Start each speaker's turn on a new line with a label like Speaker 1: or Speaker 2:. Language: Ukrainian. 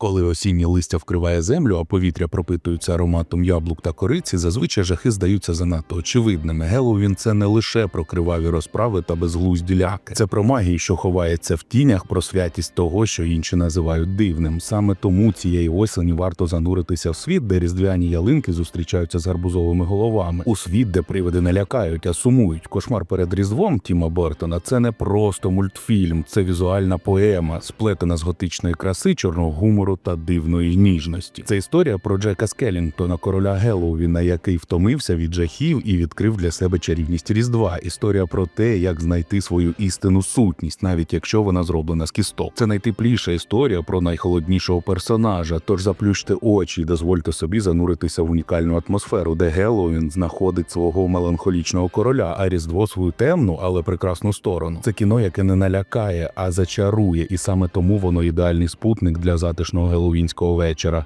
Speaker 1: Коли осіннє листя вкриває землю, а повітря пропитується ароматом яблук та кориці, зазвичай жахи здаються занадто очевидними. Геловін це не лише про криваві розправи та безглузді ляки. Це про магію, що ховається в тінях, про святість того, що інші називають дивним. Саме тому цієї осені варто зануритися в світ, де різдвяні ялинки зустрічаються з гарбузовими головами. У світ, де привиди не лякають, а сумують. Кошмар перед різдвом Тіма Бертона це не просто мультфільм, це візуальна поема, сплетена з готичної краси, чорного гумору та дивної ніжності. Це історія про Джека Скелінгтона, короля Геловіна, який втомився від жахів і відкрив для себе чарівність Різдва. Історія про те, як знайти свою істинну сутність, навіть якщо вона зроблена з кісток. Це найтепліша історія про найхолоднішого персонажа. Тож заплющте очі і дозвольте собі зануритися в унікальну атмосферу, де Геловін знаходить свого меланхолічного короля, а Різдво свою темну, але прекрасну сторону. Це кіно, яке не налякає, а зачарує, і саме тому воно ідеальний спутник для затишного геловінського вечора.